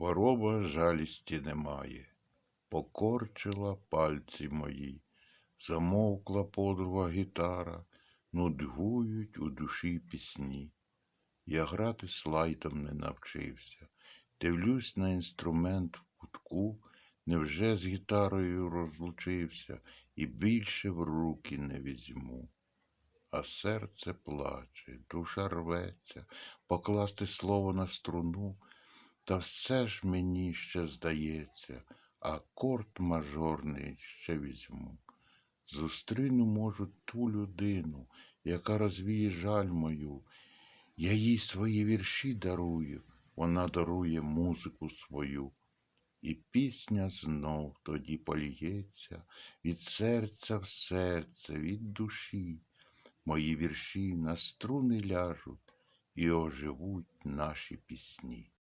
Хвороба жалісті немає, покорчила пальці мої, замовкла подруга гітара, нудьгують у душі пісні. Я грати слайтом не навчився, дивлюсь на інструмент в кутку, невже з гітарою розлучився? І більше в руки не візьму. А серце плаче, душа рветься, покласти слово на струну, та все ж мені ще здається, акорд мажорний ще візьму. Зустріну, можу, ту людину, яка розвіє жаль мою. Я їй свої вірші дарую, вона дарує музику свою. І пісня знов тоді поліється від серця в серце, від душі. Мої вірші на струни ляжуть і оживуть наші пісні.